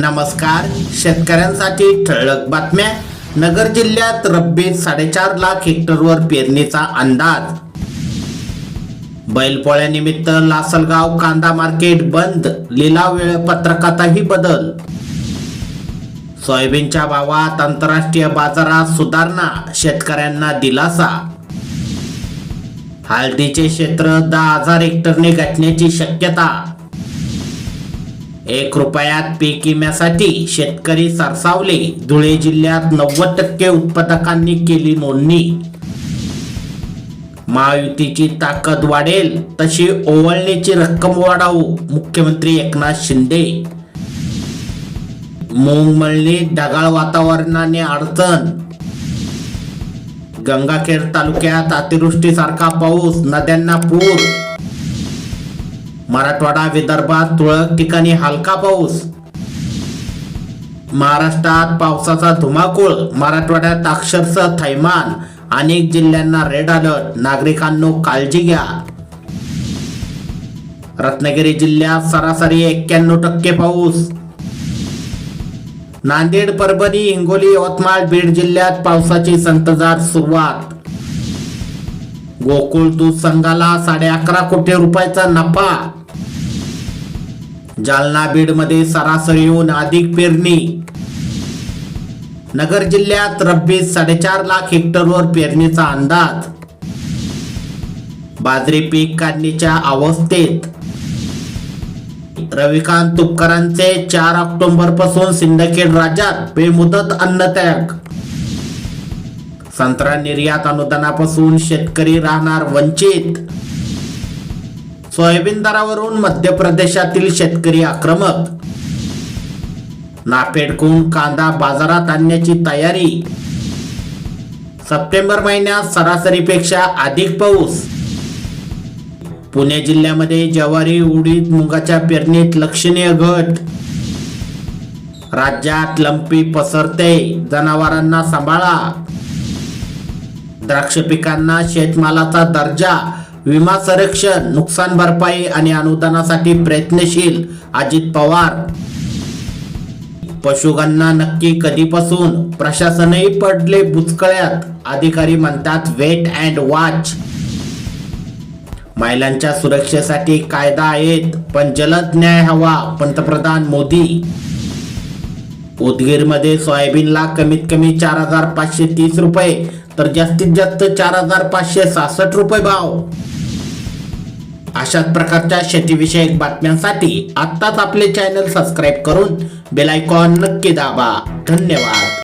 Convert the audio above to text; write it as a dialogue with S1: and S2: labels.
S1: नमस्कार. शेतकऱ्यांसाठी ठळक बातम्या. नगर जिल्ह्यात रब्बी साडेचार लाख हेक्टरवर पेरणीचा अंदाज. बैलपोळ्यानिमित्त लासलगाव कांदा मार्केट बंद. लिलाव वेळपत्रकातही बदल. सोयाबीनच्या भावात आंतरराष्ट्रीय बाजारात सुधारणा. शेतकऱ्यांना दिलासा. हळदीचे क्षेत्र दहा हजार हेक्टरने गाठण्याची शक्यता. एक रुपयात पीक विम्यासाठी शेतकरी सरसावले. धुळे जिल्ह्यात नव्वद टक्के उत्पादकांनी केली नोंदणी. महायुतीची ताकद वाढेल तशी ओवळणीची रक्कम वाढावू मुख्यमंत्री एकनाथ शिंदे. मूग मळणी ढगाळ वातावरणाने अडचण. गंगाखेड तालुक्यात अतिवृष्टीसारखा पाऊस नद्यांना पूर. मराठवाडा विदर्भात तुरळक ठिकाणी हलका पाऊस. महाराष्ट्रात पावसाचा धुमाकूळ मराठवाड्यात अक्षरशः थैमान अनेक जिल्ह्यांना रेड अलर्ट नागरिकांनो काळजी घ्या. रत्नागिरी जिल्ह्यात सरासरी एक्क्याण्णव टक्के पाऊस. नांदेड परभणी हिंगोली यवतमाळ बीड जिल्ह्यात पावसाची संततधार सुरुवात. गोकुळ दूध संघाला साडे अकरा कोटी रुपयाचा नफा. जालना बीडमध्ये सरासरीहून अधिक पेरणी. नगर जिल्ह्यात रब्बी साडेचार लाख हेक्टरवर पेरणीचा अंदाज. बाजरी पीक काढणीच्या अवस्थेत. रविकांत तुपकरांचे चार ऑक्टोबरपासून सिंदखेड राज्यात बेमुदत अन्नत्याग संत्रा निर्यात अनुदानापासून शेतकरी राहणार वंचित. सोयाबीन दरावरून मध्य प्रदेशातील शेतकरी आक्रमक. नाफेडकून कांदा बाजारात आणण्याची तयारी. सप्टेंबर महिन्यात सरासरीपेक्षा अधिक पाऊस. पुणे जिल्ह्यामध्ये ज्वारी उडीद मुगाच्या पेरणीत लक्षणीय घट. राज्यात लंपी पसरते जनावरांना सांभाळा. द्राक्ष पिकांना शेतमालाचा दर्जा विमा संरक्षण नुकसान भरपाई आणि अनुदानासाठी प्रयत्नशील अजित पवार. पशुगांना नक्की कधीपासून प्रशासनही पडले बुचकळ्यात अधिकारी म्हणतात वेट अँड वॉच महिलांच्या सुरक्षेसाठी कायदा आहेत पण जलद न्याय हवा पंतप्रधान मोदी. उदगीरमध्ये सोयाबीनला कमीत कमी चार हजार पाचशे तीस रुपये तर जास्तीत जास्त चार हजार पाचशे सहासष्ट रुपये भाव. अशाच प्रकारच्या शेतीविषयक बातम्यांसाठी आत्ताच आपले चॅनल सबस्क्राईब करून बेलायकॉन नक्की दाबा. धन्यवाद.